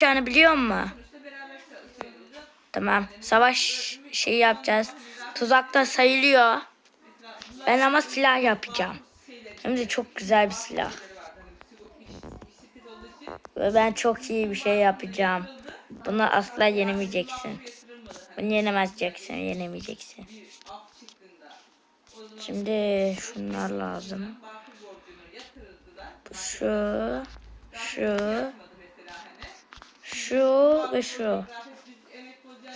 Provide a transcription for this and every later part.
Yani biliyor musun? Tamam. Savaş şey yapacağız. Tuzakta sayılıyor. Ben ama silah yapacağım. Hem de çok güzel bir silah. Ve ben çok iyi bir şey yapacağım. Bunu asla yenemeyeceksin. Bunu yenemeyeceksin, yenemeyeceksin. Şimdi şunlar lazım. Şu, şu, şu ve şu.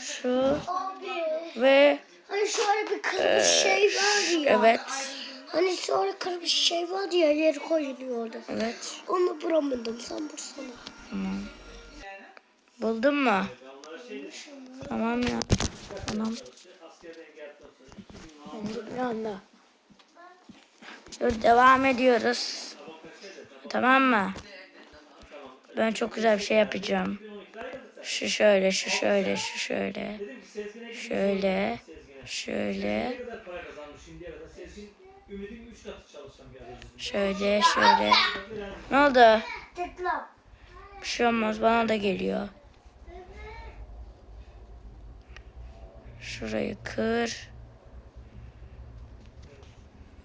Şu ve Hani şöyle bir kırmızı şey var ya. evet, Hani şöyle kırmızı şey var ya yeri koyuluyordu. evet. Onu bulamadım sen bulsana. Buldun mu? Tamam ya. Tamam. Anda. Dur devam ediyoruz. Tamam mı? Ben çok güzel bir şey yapacağım. Şu şöyle, şu şöyle, şu şöyle. Şöyle, şöyle, Ne kadar para kazanmış şimdiye kadar? Sezgin Ümit'in 3 katı çalışan bir adam. şöyle, şöyle. Ne oldu? Bir şey olmaz bana da geliyor. Şurayı kır.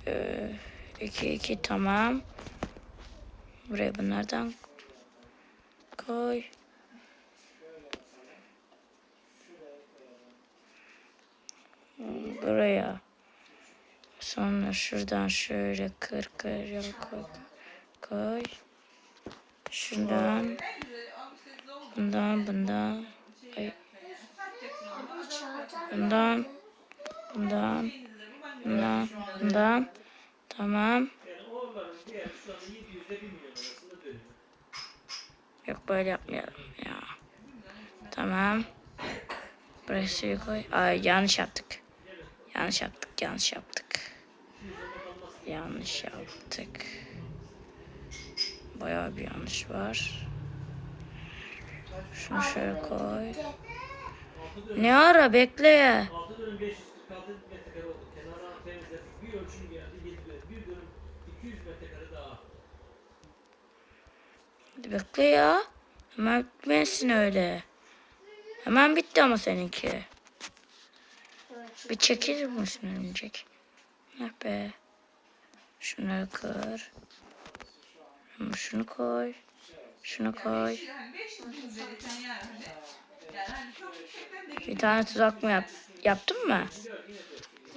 Ee, iki iki tamam. Buraya bunlardan koy. Buraya. Sonra şuradan şöyle kır kır koy. Koy. Şundan. Bundan bundan. Ay. Bundan. Bundan. Bundan. Bundan. Tamam. Yani oraların değeri şu anda 700'de 1 milyon arasında dönüyor. Yok böyle yapmayalım ya. Tamam. Buraya suyu koy. Ay yanlış yaptık. Yanlış yaptık. Yanlış yaptık. Yanlış yaptık. Bayağı bir yanlış var. Şunu şöyle koy. Ne ara bekle. 6 dönüm 546 metrekare oldu. Kenarlarını temizledik. Bir ölçüm geldi 7 dönüm. Bir dönüm 200 metrekare daha. Bekle ya. Hemen bitmesin öyle. Hemen bitti ama seninki. Bir çekilir misin örümcek? Ah be. Şunu kır. Şunu koy. Şunu koy. Bir tane tuzak mı yap yaptın mı?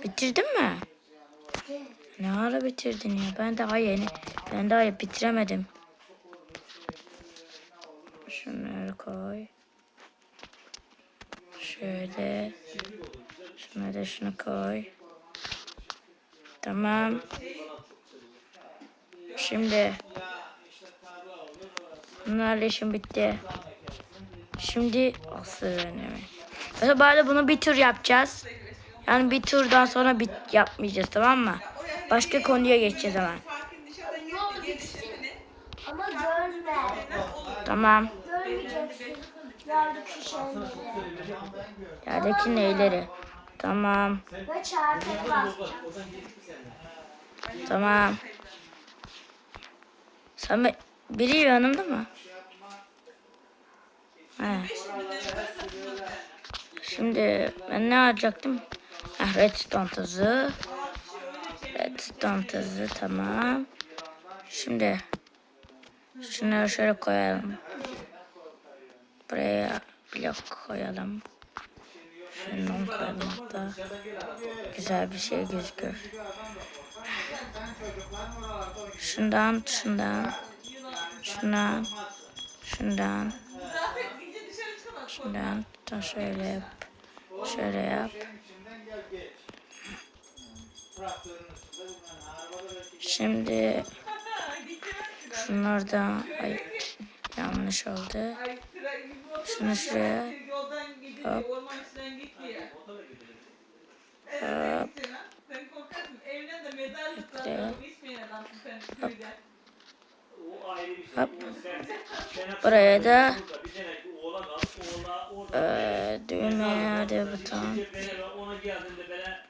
Bitirdin mi? Ne ara bitirdin ya? Ben daha yeni. Ben daha bitiremedim. Şunları koy. Şöyle. Şuna da şunu koy. Tamam. Şimdi bunlarla işim bitti. Şimdi asıl önemi. Mesela arada bunu bir tur yapacağız. Yani bir turdan sonra bit yapmayacağız tamam mı? Başka konuya geçeceğiz hemen. Ama görme. Tamam. Yerdeki şeyleri. Yerdeki neyleri? Tamam. Ve çarpıya basacaksın. Tamam. Sen be- biri yanımda mı? He. Şimdi ben ne alacaktım? Ah, redstone tazı. Redstone tazı tamam. Şimdi şunları şöyle koyalım. Buraya blok koyalım. Şundan hatta. Güzel bir şey gözükür. Şundan, şundan, şundan, şundan, şundan, da şöyle yap, şöyle yap. Şimdi şunlardan, ay yanlış oldu. Şunu şuraya, hop, hop. Hop. Buraya da eee düğme nerede buton?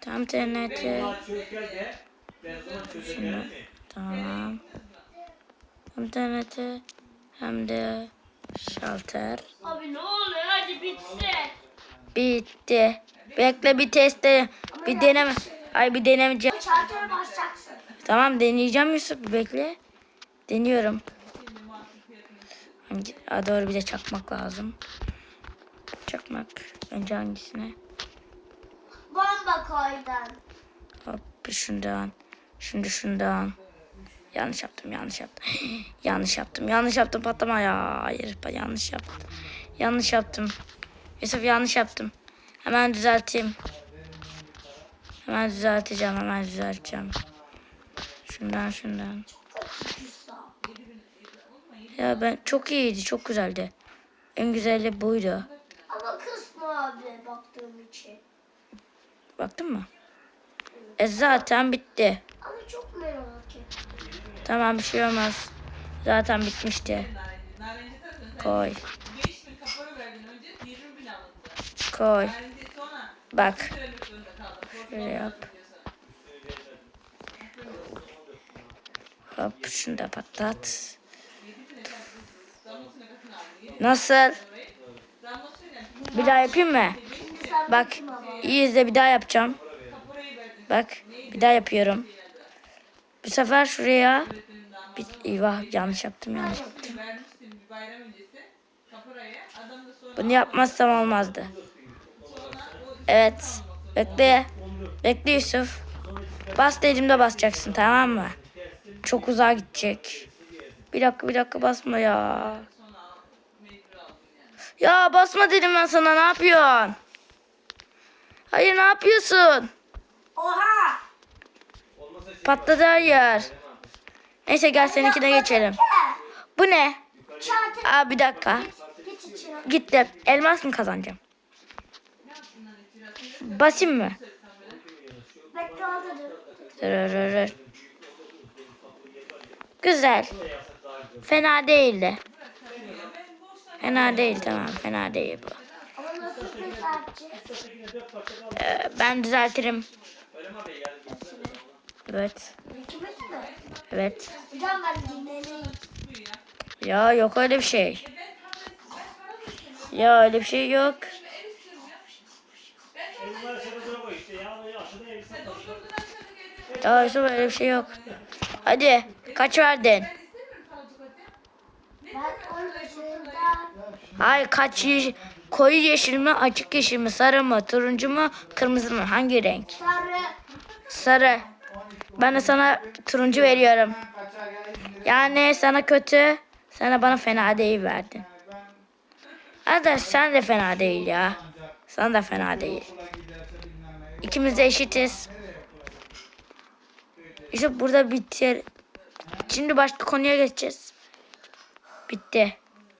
Tam çözerim mi? Tamam. Hem interneti hem de Şalter. Abi ne oluyor hadi bitsin. Bitti. Bekle bir teste. Bir deneme. Ay bir denemeyeceğim. Çarpıya basacaksın. Tamam deneyeceğim Yusuf bekle. Deniyorum. Hangi, Aa, doğru bir de çakmak lazım. Çakmak. Önce hangisine? Bomba koydun. Hop şundan. Şimdi şundan. Yanlış yaptım yanlış yaptım. yanlış yaptım yanlış yaptım patlama ya. Hayır yanlış yaptım. Yanlış yaptım. Yusuf yanlış yaptım. Hemen düzelteyim. Hemen düzelteceğim hemen düzelteceğim. Şundan şundan. Ya ben çok iyiydi çok güzeldi. En güzeli buydu. Ama kısma abi baktığım için. Baktın mı? E zaten bitti. Ama çok merak ettim. Tamam bir şey olmaz. Zaten bitmişti. Koy. Koy. Bak. Şöyle yap. Hop şunu da patlat. Nasıl? Bir daha yapayım mı? Bak iyi izle bir daha yapacağım. Bak bir daha yapıyorum. Bu sefer şuraya bir, eyvah yanlış yaptım yanlış. Sonra Bunu yapmazsam olmazdı. Evet. Bekle. Bekle Yusuf. Bas dediğimde basacaksın tamam mı? Çok uzağa gidecek. Bir dakika bir dakika basma ya. Ya basma dedim ben sana ne yapıyorsun? Hayır ne yapıyorsun? Oha! Patladı her yer. Neyse gel seninkine geçelim. Bu ne? Çarpı Aa bir dakika. Gittim. Elmas mı kazanacağım? Basayım mı? Dur. Güzel. Fena değildi. Fena değil tamam fena değil bu. Ee, ben düzeltirim. Evet. Evet. Ya yok öyle bir şey. Ya öyle bir şey yok. Ya işte böyle bir şey yok. Hadi kaç verdin? Hayır kaç yeş- koyu yeşil mi açık yeşil mi sarı mı turuncu mu kırmızı mı hangi renk? sarı Sarı. Ben de sana turuncu veriyorum. Yani sana kötü, sana bana fena değil verdin. Arkadaş sen de fena değil ya. Sen de fena değil. İkimiz de eşitiz. İşte burada bitir. Şimdi başka konuya geçeceğiz. Bitti.